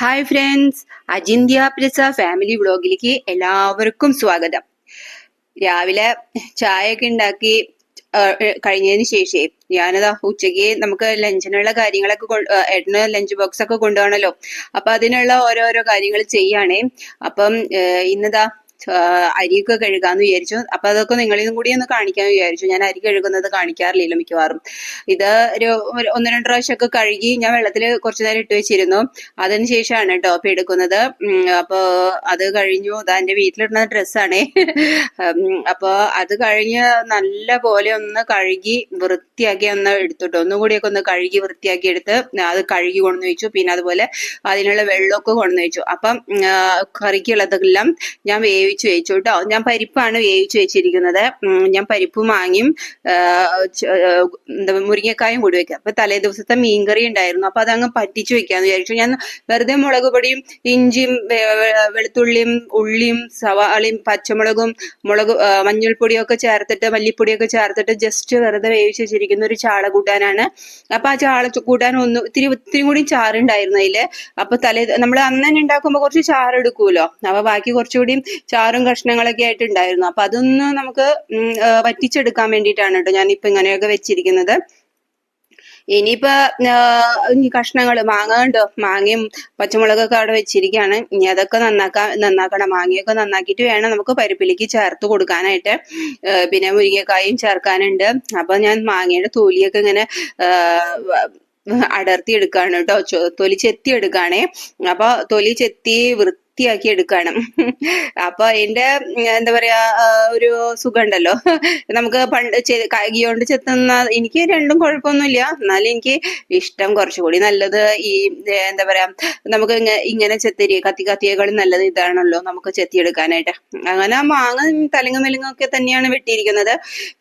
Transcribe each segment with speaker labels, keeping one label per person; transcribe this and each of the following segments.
Speaker 1: Hi friends അജിന്ത്യ പ്രസ family വ്ളോഗിലേക്ക് എല്ലാവർക്കും സ്വാഗതം. രാവിലെ ചായയൊക്കെ ഉണ്ടാക്കി കഴിഞ്ഞതിന് ശേഷം ഞാനതാ ഉച്ചയ്ക്ക് നമുക്ക് ലഞ്ചിനുള്ള കാര്യങ്ങളൊക്കെ ഏട്ടന് ലഞ്ച് ബോക്സ് ഒക്കെ കൊണ്ടുപോകണല്ലോ. അപ്പൊ അതിനുള്ള ഓരോരോ കാര്യങ്ങൾ ചെയ്യാണ് അപ്പം ഇന്നിതാ അരിയൊക്കെ കഴുകാന്ന് വിചാരിച്ചു. അപ്പൊ അതൊക്കെ നിങ്ങളിലും കൂടി ഒന്ന് കാണിക്കാൻ വിചാരിച്ചു. ഞാൻ അരി കഴുകുന്നത് കാണിക്കാറില്ല മിക്കവാറും. ഇത് ഒരു ഒന്ന് രണ്ട് പ്രാവശ്യമൊക്കെ കഴുകി ഞാൻ വെള്ളത്തിൽ കുറച്ചു നേരം ഇട്ട് വെച്ചിരുന്നു. അതിന് ശേഷമാണ് കേട്ടോ അപ്പൊ എടുക്കുന്നത്. അപ്പൊ അത് കഴിഞ്ഞു. ഇതാ എന്റെ വീട്ടിലിടുന്ന ഡ്രസ്സാണേ. അപ്പൊ അത് കഴിഞ്ഞ് നല്ല പോലെ ഒന്ന് കഴുകി വൃത്തിയാക്കി ഒന്ന് എടുത്തിട്ടോ. ഒന്നും കൂടിയൊക്കെ ഒന്ന് കഴുകി വൃത്തിയാക്കി എടുത്ത് അത് കഴുകി കൊണ്ടു വെച്ചു. പിന്നെ അതുപോലെ അതിനുള്ള വെള്ളമൊക്കെ കൊണ്ടു വെച്ചു. അപ്പം കറിക്കുള്ളതെല്ലാം ഞാൻ വേവിച്ചു വെച്ചു കേട്ടോ. ഞാൻ പരിപ്പാണ് വേവിച്ച് വെച്ചിരിക്കുന്നത്. ഞാൻ പരിപ്പും വാങ്ങിയും എന്താ മുരിങ്ങക്കായും കൂടി വെക്കാം. അപ്പൊ തലേ ദിവസത്തെ മീൻകറി ഉണ്ടായിരുന്നു. അപ്പൊ അതങ്ങ് പറ്റിച്ചു വെക്കാന്ന് വിചാരിച്ചു. ഞാൻ വെറുതെ മുളക് പൊടിയും ഇഞ്ചിയും വെളുത്തുള്ളിയും ഉള്ളിയും സവാളയും പച്ചമുളകും മുളക് മഞ്ഞൾപ്പൊടിയും ഒക്കെ ചേർത്തിട്ട് മല്ലിപ്പൊടിയൊക്കെ ചേർത്തിട്ട് ജസ്റ്റ് വെറുതെ വേവിച്ച് വെച്ചിരിക്കുന്ന ഒരു ചാള കൂട്ടാനാണ്. അപ്പൊ ആ ചാള കൂട്ടാൻ ഒന്ന് ഇത്തിരി ഒത്തിരി കൂടി ചാറുണ്ടായിരുന്നു അതിൽ. അപ്പൊ തലേ നമ്മൾ അന്ന് തന്നെ ഉണ്ടാക്കുമ്പോ കുറച്ച് ചാറ് എടുക്കുമല്ലോ അപ്പൊ ബാക്കി കുറച്ചുകൂടി ചാറും കഷ്ണങ്ങളൊക്കെ ആയിട്ട് ഉണ്ടായിരുന്നു അപ്പൊ അതൊന്ന് നമുക്ക് വറ്റിച്ചെടുക്കാൻ വേണ്ടിയിട്ടാണ് കേട്ടോ ഞാൻ ഇപ്പൊ ഇങ്ങനെയൊക്കെ വെച്ചിരിക്കുന്നത്. ഇനിയിപ്പോ കഷ്ണങ്ങൾ മാങ്ങ കണ്ടോ? മാങ്ങയും പച്ചമുളകൊക്കെ അവിടെ വെച്ചിരിക്കുകയാണ് ഇനി അതൊക്കെ നന്നാക്കാൻ നന്നാക്കണം. മാങ്ങയൊക്കെ നന്നാക്കിയിട്ട് വേണം നമുക്ക് പരിപ്പിലേക്ക് ചേർത്ത് കൊടുക്കാനായിട്ട്. പിന്നെ മുരിങ്ങക്കായും ചേർക്കാനുണ്ട്. അപ്പൊ ഞാൻ മാങ്ങയുടെ തൊലിയൊക്കെ ഇങ്ങനെ അടർത്തി എടുക്കാണ് കേട്ടോ. തൊലി ചെത്തി എടുക്കുകയാണെ അപ്പൊ തൊലി ചെത്തി വൃത്തിയാക്കി എടുക്കണം. അപ്പൊ എന്റെ എന്താ പറയാ ഒരു സുഖമുണ്ടല്ലോ. നമുക്ക് പണ്ട് കൈകി കൊണ്ട് ചെത്തുന്ന എനിക്ക് രണ്ടും കുഴപ്പമൊന്നുമില്ല. എന്നാലും എനിക്ക് ഇഷ്ടം കുറച്ചുകൂടി നല്ലത് ഈ എന്താ പറയാ നമുക്ക് ഇങ്ങനെ ചെത്തിരി കത്തി കത്തിയേക്കാളും നല്ലത് ഇതാണല്ലോ നമുക്ക് ചെത്തിയെടുക്കാനായിട്ട്. അങ്ങനെ മാങ്ങ തലങ്ങും മെലുങ്ങും ഒക്കെ തന്നെയാണ് വെട്ടിയിരിക്കുന്നത്.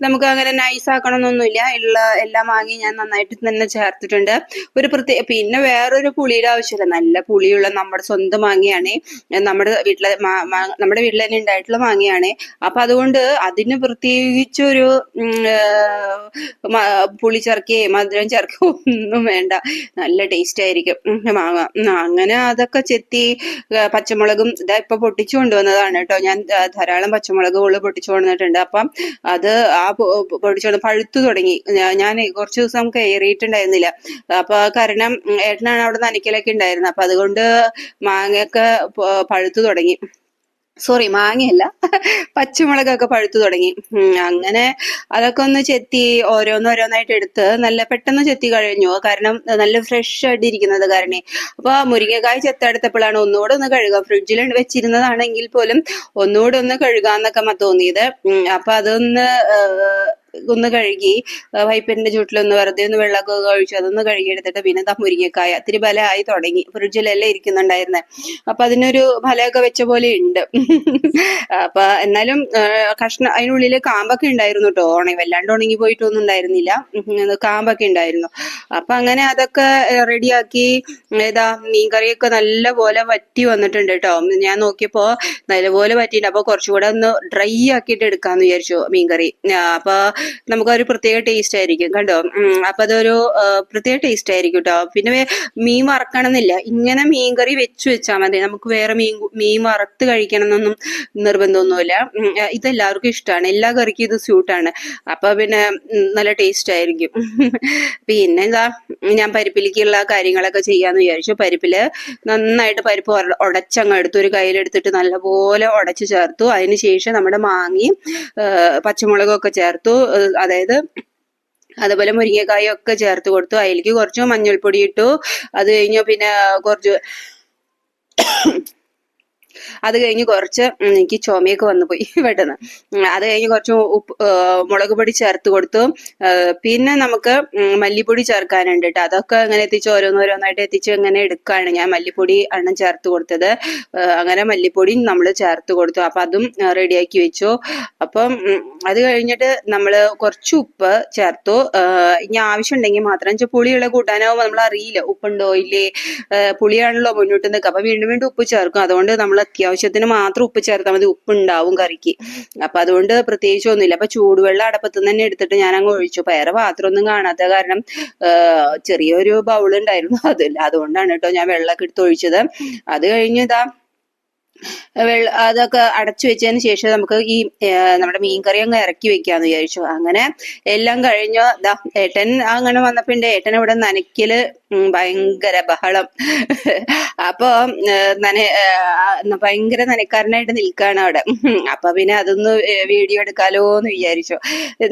Speaker 1: നമുക്ക് അങ്ങനെ നൈസ് ആക്കണമെന്നൊന്നുമില്ല ഉള്ള എല്ലാ മാങ്ങയും ഞാൻ നന്നായിട്ട് തന്നെ ചേർത്തിട്ടുണ്ട്. ഒരു പ്രത്യേക പിന്നെ വേറൊരു പുളിയുടെ ആവശ്യമില്ല. നല്ല പുളിയുള്ള നമ്മുടെ സ്വന്തം മാങ്ങയാണ്. നമ്മുടെ വീട്ടിലെ നമ്മുടെ വീട്ടിൽ തന്നെ ഉണ്ടായിട്ടുള്ള മാങ്ങയാണ്. അപ്പൊ അതുകൊണ്ട് അതിന് പ്രത്യേകിച്ചൊരു പുളി ചേർക്കുകയും മധുരം ചേർക്കുകയും ഒന്നും വേണ്ട. നല്ല ടേസ്റ്റ് ആയിരിക്കും. മാങ്ങ. അങ്ങനെ അതൊക്കെ ചെത്തി പച്ചമുളകും ഇതാ ഇപ്പൊ പൊട്ടിച്ചു കൊണ്ടുവന്നതാണ് കേട്ടോ. ഞാൻ ധാരാളം പച്ചമുളക് ഉള്ളു പൊട്ടിച്ചു കൊണ്ടുവന്നിട്ടുണ്ട്. അപ്പം അത് ആ പൊ- പൊ- കൊണ്ട് പഴുത്തു തുടങ്ങി. ഞാൻ കുറച്ച് ദിവസം കയറിയിട്ടുണ്ടായിരുന്നില്ല. അപ്പൊ കാരണം ഏട്ടനാണ് അവിടെ നനയ്ക്കലൊക്കെ ഉണ്ടായിരുന്നത്. അപ്പൊ അതുകൊണ്ട് മാങ്ങയൊക്കെ പഴുത്തു തുടങ്ങി. സോറി മാങ്ങയല്ല. പച്ചമുളകൊക്കെ പഴുത്തു തുടങ്ങി. അങ്ങനെ അതൊക്കെ ഒന്ന് ചെത്തി ഓരോന്നോരോന്നായിട്ട് എടുത്ത് നല്ല പെട്ടെന്ന് ചെത്തി കഴിഞ്ഞു. കാരണം നല്ല ഫ്രഷ് ആയിട്ട് ഇരിക്കുന്നത് കാരണേ. അപ്പൊ മുരിങ്ങക്കായ് ചെത്തെടുത്തപ്പോഴാണ് ഒന്നുകൂടെ ഒന്ന് കഴുകാം. ഫ്രിഡ്ജിൽ വെച്ചിരുന്നതാണെങ്കിൽ പോലും ഒന്നുകൂടെ ഒന്ന് കഴുകാന്നൊക്കെ തോന്നിയത്. അപ്പൊ അതൊന്ന് ഒന്ന് കഴുകി ആ, വൈപ്പിന്റെ ചുട്ടിലൊന്ന് വെറുതെ ഒന്ന് വെള്ളമൊക്കെ ഒഴിച്ചു അതൊന്ന് കഴുകിയെടുത്തിട്ട് പിന്നെ ദാ മുരിങ്ങക്കായ ഇത്തിരി ബലമായി തുടങ്ങി. ഫ്രിഡ്ജിലല്ലേ ഇരിക്കുന്നുണ്ടായിരുന്നെ. അപ്പൊ അതിനൊരു ഫലമൊക്കെ വെച്ച പോലെ ഉണ്ട്. അപ്പൊ എന്നാലും കഷ്ണ അതിനുള്ളിൽ കാമ്പൊക്കെ ഉണ്ടായിരുന്നു കേട്ടോ ഉണങ്ങി വല്ലാണ്ട് ഉണങ്ങി പോയിട്ടൊന്നും ഉണ്ടായിരുന്നില്ല. കാമ്പൊക്കെ ഉണ്ടായിരുന്നു. അപ്പൊ അങ്ങനെ അതൊക്കെ റെഡിയാക്കി ഏതാ മീൻകറിയൊക്കെ നല്ല പോലെ വറ്റി വന്നിട്ടുണ്ട് കേട്ടോ ഞാൻ നോക്കിയപ്പോ നല്ലപോലെ പറ്റിയിട്ടുണ്ട് അപ്പൊ കുറച്ചുകൂടെ ഒന്ന് ഡ്രൈ ആക്കിയിട്ട് എടുക്കാന്ന് വിചാരിച്ചു മീൻകറി. ആ, അപ്പൊ നമുക്കൊരു പ്രത്യേക ടേസ്റ്റ് ആയിരിക്കും കണ്ടോ? അപ്പൊ അതൊരു പ്രത്യേക ടേസ്റ്റ് ആയിരിക്കും കേട്ടോ പിന്നെ മീൻ വറക്കണമെന്നില്ല. ഇങ്ങനെ മീൻകറി വെച്ച് വെച്ചാൽ മതി. നമുക്ക് വേറെ മീൻ മീൻ വറുത്ത് കഴിക്കണം എന്നൊന്നും നിർബന്ധമൊന്നുമില്ല ഇതെല്ലാവർക്കും ഇഷ്ടമാണ് എല്ലാ കറിക്കും ഇത് സ്യൂട്ടാണ് അപ്പൊ പിന്നെ നല്ല ടേസ്റ്റ് ആയിരിക്കും. പിന്നെ എന്താ ഞാൻ പരിപ്പിലേക്കുള്ള കാര്യങ്ങളൊക്കെ ചെയ്യാന്ന് വിചാരിച്ചു. പരിപ്പിൽ നന്നായിട്ട് പരിപ്പ് ഉടച്ചങ്ങ് എടുത്തു. ഒരു കയ്യിലെടുത്തിട്ട് നല്ലപോലെ ഉടച്ചു ചേർത്തു. അതിനുശേഷം നമ്മുടെ മാങ്ങയും പച്ചമുളകൊക്കെ ചേർത്തു. അതായത് അതുപോലെ മുരിങ്ങക്കായും ഒക്കെ ചേർത്ത് കൊടുത്തു. അതിലേക്ക് കുറച്ച് മഞ്ഞൾപ്പൊടി ഇട്ടു. അത് കഴിഞ്ഞു പിന്നെ കുറച്ച് അത് കഴിഞ്ഞ് കുറച്ച് എനിക്ക് ചുമയൊക്കെ വന്നു പോയി പെട്ടെന്ന്. അത് കഴിഞ്ഞ് കുറച്ച് ഉപ്പ് മുളക് പൊടി ചേർത്ത് കൊടുത്തു. പിന്നെ നമുക്ക് മല്ലിപ്പൊടി ചേർക്കാനുണ്ട് കേട്ടോ അതൊക്കെ അങ്ങനെ എത്തിച്ച് ഓരോന്നോരോന്നായിട്ട് എത്തിച്ച് ഇങ്ങനെ എടുക്കുകയാണ് ഞാൻ മല്ലിപ്പൊടി ആണ് ചേർത്ത് കൊടുത്തത്. അങ്ങനെ മല്ലിപ്പൊടി നമ്മൾ ചേർത്ത് കൊടുത്തു. അപ്പം അതും റെഡിയാക്കി വെച്ചു. അപ്പം അത് കഴിഞ്ഞിട്ട് നമ്മൾ കുറച്ച് ഉപ്പ് ചേർത്തു. ഇനി ആവശ്യമുണ്ടെങ്കിൽ മാത്രം. വെച്ചാൽ പുളിയുള്ള കൂട്ടാനാവുമ്പോൾ നമ്മൾ അറിയില്ല ഉപ്പുണ്ടോ ഇല്ലേ? പുളിയാണല്ലോ മുന്നോട്ട് നിൽക്കുക. അപ്പം വീണ്ടും വീണ്ടും ഉപ്പ് ചേർക്കും. അതുകൊണ്ട് നമ്മൾ അത്യാവശ്യത്തിന് മാത്രം ഉപ്പ് ചേർത്താൽ മതി. ഉപ്പ് ഉണ്ടാവും കറിക്ക്. അപ്പൊ അതുകൊണ്ട് പ്രത്യേകിച്ച് ഒന്നുമില്ല അപ്പൊ ചൂടുവെള്ളം അടപ്പത്ത് തന്നെ എടുത്തിട്ട് ഞാൻ അങ്ങ് ഒഴിച്ചു വേറെ പാത്രമൊന്നും കാണാത്ത കാരണം ചെറിയൊരു ബൗൾ ഉണ്ടായിരുന്നു. അതില്ല അതുകൊണ്ടാണ് കേട്ടോ ഞാൻ വെള്ളമൊക്കെ എടുത്ത് ഒഴിച്ചത്. അത് കഴിഞ്ഞ് ഇതാ അതൊക്കെ അടച്ചു വെച്ചതിന് ശേഷം നമുക്ക് ഈ നമ്മുടെ മീൻകറി അങ്ങ് ഇറക്കി വെക്കാന്ന് വിചാരിച്ചു. അങ്ങനെ എല്ലാം കഴിഞ്ഞു. ദാ ഏട്ടൻ അങ്ങനെ വന്നപ്പോ ഉണ്ട് ഏട്ടൻ ഇവിടെ നനയ്ക്കൽ ഭയങ്കര ബഹളം. അപ്പൊ നന ഭയങ്കര നനക്കാരനായിട്ട് നിൽക്കാണ് അവിടെ. അപ്പൊ പിന്നെ അതൊന്ന് വീഡിയോ എടുക്കാലോ എന്ന് വിചാരിച്ചു.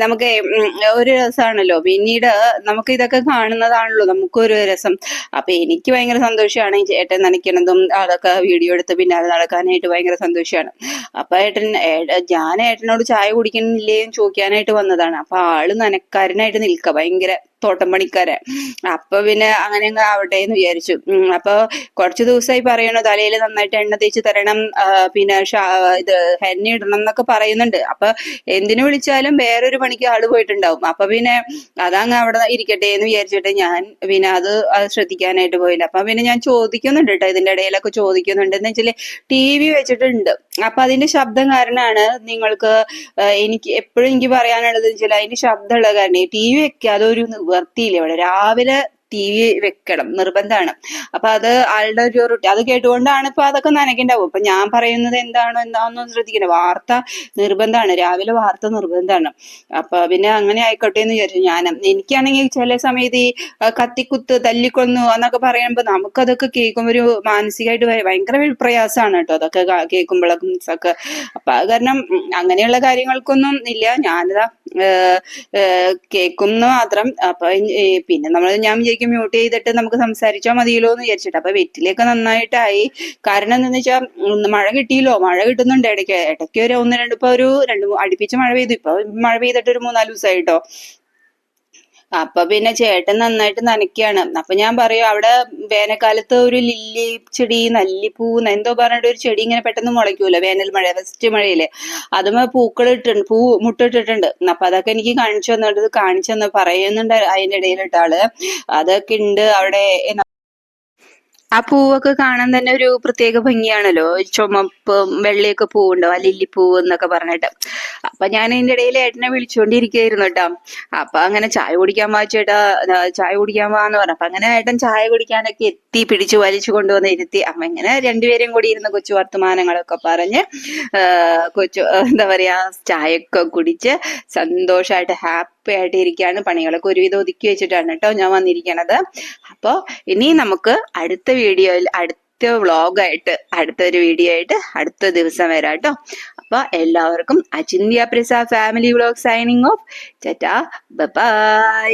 Speaker 1: നമുക്ക് ഒരു രസമാണല്ലോ പിന്നീട് നമുക്ക് ഇതൊക്കെ കാണുന്നതാണല്ലോ. നമുക്കൊരു രസം. അപ്പൊ എനിക്ക് ഭയങ്കര സന്തോഷമാണ് ചേട്ടൻ നനയ്ക്കണതും അതൊക്കെ വീഡിയോ എടുത്ത് പിന്നെ പിന്നാലെ നടക്കാനായിട്ട് ഭയങ്കര സന്തോഷമാണ് അപ്പൊ ഏട്ടൻ ഞാൻ ഏട്ടനോട് ചായ കുടിക്കണില്ലേ എന്ന് ചോദിക്കാനായിട്ട് വന്നതാണ്. അപ്പൊ ആൾ നനക്കാരനായിട്ട് നിൽക്ക ഭയങ്കര തോട്ടം പണിക്കാരൻ അപ്പൊ പിന്നെ അങ്ങനെ അങ്ങ് ആവട്ടെ എന്ന് വിചാരിച്ചു അപ്പൊ കുറച്ച് ദിവസമായി പറയണു തലയിൽ നന്നായിട്ട് എണ്ണ തേച്ച് തരണം പിന്നെ ഇത് ഹെന്ന ഇടണം എന്നൊക്കെ പറയുന്നുണ്ട്. അപ്പൊ എന്തിനു വിളിച്ചാലും വേറൊരു പണിക്ക് ആൾ പോയിട്ടുണ്ടാവും. അപ്പൊ പിന്നെ അതങ്ങ് അവിടെ ഇരിക്കട്ടെ എന്ന് വിചാരിച്ചിട്ട് ഞാൻ പിന്നെ അത് ശ്രദ്ധിക്കാനായിട്ട് പോയില്ല. അപ്പൊ പിന്നെ ഞാൻ ചോദിക്കുന്നുണ്ട് കേട്ടോ ഇതിന്റെ ഇടയിലൊക്കെ ചോദിക്കുന്നുണ്ട് എന്ന് വെച്ചാൽ ടി വി വെച്ചിട്ടുണ്ട്. അപ്പൊ അതിന്റെ ശബ്ദം കാരണമാണ് നിങ്ങൾക്ക് എനിക്ക് എപ്പോഴും എനിക്ക് പറയാനുള്ളത് വെച്ചാൽ അതിന്റെ ശബ്ദമുള്ള കാരണം ടി വി വെക്കാതെ ഒരു നിവർത്തിയില്ല ഇവിടെ രാവിലെ ടി വി വെക്കണം നിർബന്ധമാണ്. അപ്പൊ അത് ആളുടെ ഒരു അത് കേട്ടുകൊണ്ടാണ് ഇപ്പൊ അതൊക്കെ നനയ്ക്കണ്ടാവും അപ്പൊ ഞാൻ പറയുന്നത് എന്താണോ എന്താണെന്ന് ശ്രദ്ധിക്കണം വാർത്ത നിർബന്ധമാണ്. രാവിലെ വാർത്ത നിർബന്ധമാണ്. അപ്പൊ പിന്നെ അങ്ങനെ ആയിക്കോട്ടെ എന്ന് വിചാരിച്ചു. ഞാൻ എനിക്കാണെങ്കിൽ ചില സമയത്ത് ഈ കത്തിക്കുത്ത് തല്ലിക്കൊന്നു എന്നൊക്കെ പറയുമ്പോൾ നമുക്കതൊക്കെ കേൾക്കുമ്പോൾ ഒരു മാനസികമായിട്ട് ഭയ- ഭയങ്കര പ്രയാസമാണ് കേട്ടോ. അതൊക്കെ കേൾക്കുമ്പോഴൊക്കെ ഒക്കെ അപ്പൊ അത് കാരണം അങ്ങനെയുള്ള കാര്യങ്ങൾക്കൊന്നും ഇല്ല. ഞാനിതാ കേൾക്കുന്നു മാത്രം. അപ്പൊ പിന്നെ നമ്മൾ ഞാൻ വിചാരിക്കും മ്യൂട്ട് ചെയ്തിട്ട് നമുക്ക് സംസാരിച്ചാൽ മതിയല്ലോ എന്ന് വിചാരിച്ചിട്ട്. അപ്പൊ വെറ്റിലൊക്കെ നന്നായിട്ടായി. കാരണം എന്താണെന്ന് വെച്ചാൽ മഴ കിട്ടിയല്ലോ. മഴ കിട്ടുന്നുണ്ട് ഇടയ്ക്ക്. ഇടയ്ക്ക് ഒരു ഒന്ന് രണ്ട് ഇപ്പൊ ഒരു രണ്ട് അടുപ്പിച്ച് മഴ പെയ്തു. ഇപ്പൊ മഴ പെയ്തിട്ട് ഒരു മൂന്നാൽ ദിവസമായിട്ടോ അപ്പൊ പിന്നെ ചേട്ടൻ നന്നായിട്ട് നനയ്ക്കാണ്. അപ്പൊ ഞാൻ പറയും അവിടെ വേനൽക്കാലത്ത് ഒരു ലില്ലി ചെടി നല്ലിപ്പൂ എന്തോ പറഞ്ഞിട്ട് ഒരു ചെടി ഇങ്ങനെ പെട്ടെന്ന് മുളയ്ക്കൂല വേനൽ മഴ ഫസ്റ്റ് മഴയിൽ. അതുമ പൂക്കൾ ഇട്ടിട്ടുണ്ട് പൂ മുട്ടിട്ടിട്ടുണ്ട്. അപ്പൊ അതൊക്കെ എനിക്ക് കാണിച്ചു തന്നിട്ട് കാണിച്ചു തന്ന പറയുന്നുണ്ട് അതിന്റെ ഇടയിലിട്ടാൾ അതൊക്കെ ഉണ്ട് അവിടെ ആ പൂവൊക്കെ കാണാൻ തന്നെ ഒരു പ്രത്യേക ഭംഗിയാണല്ലോ. ചുമപ്പും വെള്ളയൊക്കെ പൂവുണ്ടോ? ആ ലില്ലിപ്പൂവ് എന്നൊക്കെ പറഞ്ഞിട്ട്. അപ്പൊ ഞാൻ ഇതിന്റെ ഇടയിൽ ഏട്ടനെ വിളിച്ചുകൊണ്ടിരിക്കുകയായിരുന്നു കേട്ടോ. അപ്പൊ അങ്ങനെ ചായ കുടിക്കാൻ വാ ചേട്ടാ ചായ കുടിക്കാൻ വാന്ന് പറഞ്ഞു. അപ്പൊ അങ്ങനെ ഏട്ടൻ ചായ കുടിക്കാനൊക്കെ എത്തി പിടിച്ചു വലിച്ചു കൊണ്ടുവന്ന് ഇരുത്തി. അപ്പൊ ഇങ്ങനെ രണ്ടുപേരും കൂടി ഇരുന്ന് കൊച്ചു വർത്തമാനങ്ങളൊക്കെ പറഞ്ഞ് കൊച്ചു എന്താ പറയാ ചായയൊക്കെ കുടിച്ച് സന്തോഷമായിട്ട് ഹാപ്പി ആയിട്ട് ഇരിക്കുകയാണ് പണികളൊക്കെ ഒരുവിധം ഒതുക്കി വെച്ചിട്ടാണ് കേട്ടോ ഞാൻ വന്നിരിക്കണത്. അപ്പോൾ ഇനി നമുക്ക് അടുത്ത വീഡിയോയിൽ അടുത്ത വ്ളോഗായിട്ട് അടുത്തൊരു വീഡിയോ ആയിട്ട് അടുത്ത ദിവസം വരാം കേട്ടോ. അപ്പോൾ എല്ലാവർക്കും Achinya Prisa family vlog signing off ചേട്ടാ ബൈ